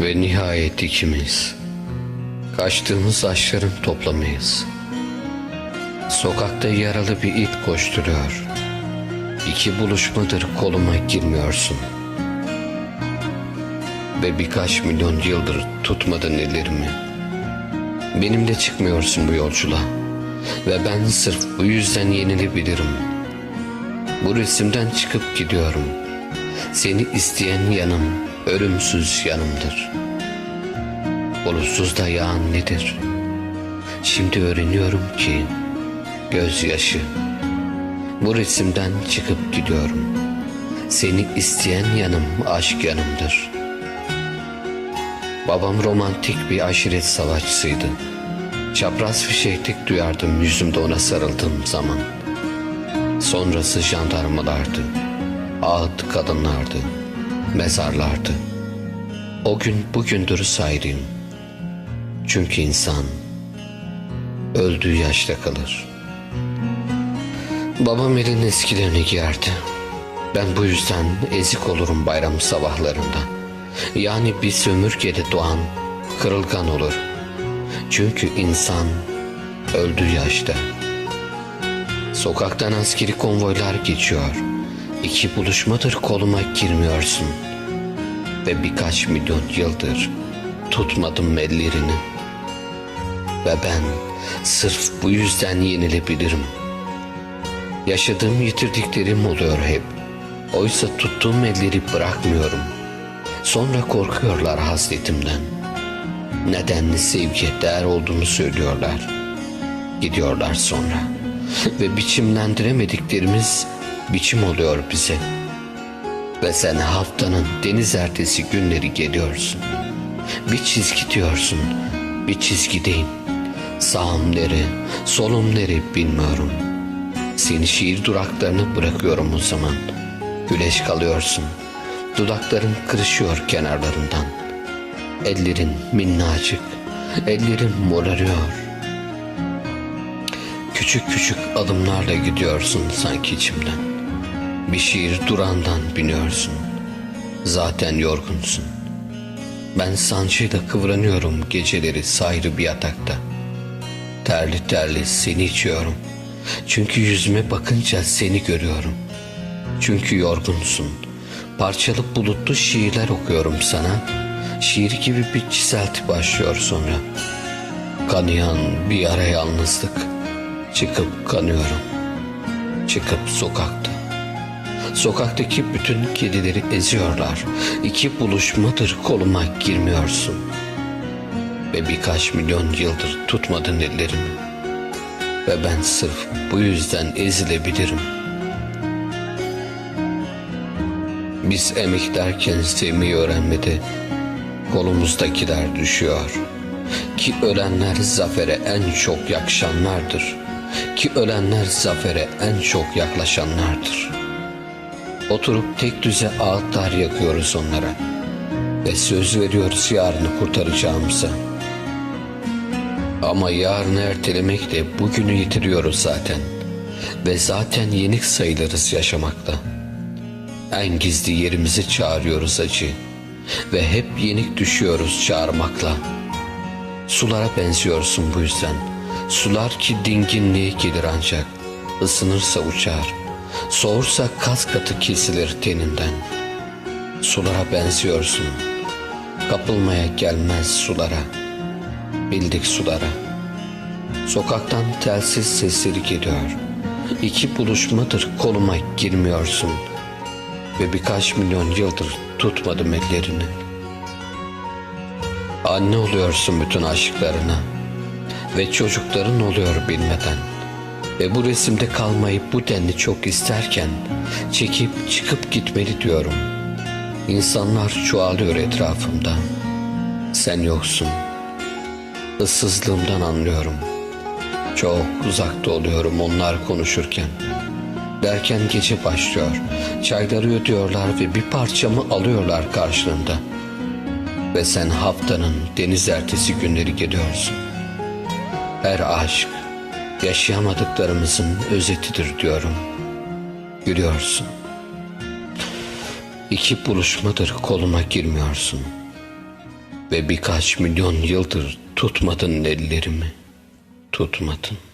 Ve nihayet ikimiz kaçtığımız taşların toplamayız. Sokakta yaralı bir it koşturuyor. İki buluşmadır koluma girmiyorsun. Ve birkaç milyon yıldır tutmadın ellerimi. Benimle çıkmıyorsun bu yolculuğa. Ve ben sırf bu yüzden yenilebilirim. Bu resimden çıkıp gidiyorum. Seni isteyen yanım ölümsüz yanımdır. Bulutsuz da yağan nedir? Şimdi öğreniyorum ki gözyaşı. Bu resimden çıkıp gidiyorum. Seni isteyen yanım aşk yanımdır. Babam romantik bir aşiret savaşçısıydı. Çapraz fişeklik duyardım yüzümde ona sarıldığım zaman. Sonrası jandarmalardı. Ağıt kadınlardı. Mezarlardı. O gün bugündür sayrıyım. Çünkü insan öldüğü yaşta kalır. Babam elin eskilerini giyerdi. Ben bu yüzden ezik olurum bayram sabahlarında. Yani bir sömürgede doğan kırılgan olur. Çünkü insan öldüğü yaşta. Sokaktan askeri konvoylar geçiyor. İki buluşmadır koluma girmiyorsun. Ve birkaç milyon yıldır tutmadım ellerini. Ve ben sırf bu yüzden yenilebilirim. Yaşadığım yitirdiklerim oluyor hep. Oysa tuttuğum elleri bırakmıyorum. Sonra korkuyorlar hasretimden. Nedenli sevgiye değer olduğunu söylüyorlar. Gidiyorlar sonra. Ve biçimlendiremediklerimiz biçim oluyor bize. Ve sen haftanın deniz ertesi günleri geliyorsun. Bir çizgi diyorsun, bir çizgideyim. Sağım nere, solum nere bilmiyorum. Seni şiir duraklarını bırakıyorum o zaman. Güleş kalıyorsun. Dudakların kırışıyor kenarlarından. Ellerin minnacık, ellerin morarıyor. Küçük küçük adımlarla gidiyorsun sanki içimden. Bir şiir durandan biniyorsun. Zaten yorgunsun. Ben sancıyla kıvranıyorum geceleri sayrı bir yatakta. Terli terli seni içiyorum. Çünkü yüzüme bakınca seni görüyorum. Çünkü yorgunsun. Parçalı bulutlu şiirler okuyorum sana. Şiir gibi bir çiselti başlıyor sonra. Kanayan bir ara yalnızlık. Çıkıp kanıyorum. Çıkıp sokakta. Sokaktaki bütün kedileri eziyorlar. İki buluşmadır koluma girmiyorsun. Ve birkaç milyon yıldır tutmadın ellerimi. Ve ben sırf bu yüzden ezilebilirim. Biz emek derken sevmeyi öğrenmedi. Kolumuzdakiler düşüyor. Ki ölenler zafere en çok yakışanlardır. Ki ölenler zafere en çok yaklaşanlardır. Oturup tek düze ağıtlar yakıyoruz onlara. Ve söz veriyoruz yarını kurtaracağımıza. Ama yarını ertelemekle bugünü yitiriyoruz zaten. Ve zaten yenik sayılırız yaşamakta. En gizli yerimizi çağırıyoruz acı. Ve hep yenik düşüyoruz çağırmakla. Sulara benziyorsun bu yüzden. Sular ki dinginliğe gelir ancak. Isınırsa uçar. Soğursa kas katı kesilir teninden. Sulara benziyorsun. Kapılmaya gelmez sulara. Bildik sulara. Sokaktan telsiz sesleri geliyor. İki buluşmadır koluma girmiyorsun. Ve birkaç milyon yıldır tutmadım ellerini. Anne oluyorsun bütün aşıklarına. Ve çocukların oluyor bilmeden. Ve bu resimde kalmayı bu denli çok isterken çekip çıkıp gitmeli diyorum. İnsanlar çoğalıyor etrafımda. Sen yoksun. Issızlığımdan anlıyorum. Çok uzakta oluyorum onlar konuşurken. Derken gece başlıyor. Çayları ödüyorlar ve bir parçamı alıyorlar karşılığında. Ve sen haftanın deniz ertesi günleri geliyorsun. Her aşk yaşayamadıklarımızın özetidir diyorum. Gülüyorsun. İki buluşmadır koluma girmiyorsun. Ve birkaç milyon yıldır tutmadın ellerimi. Tutmadın.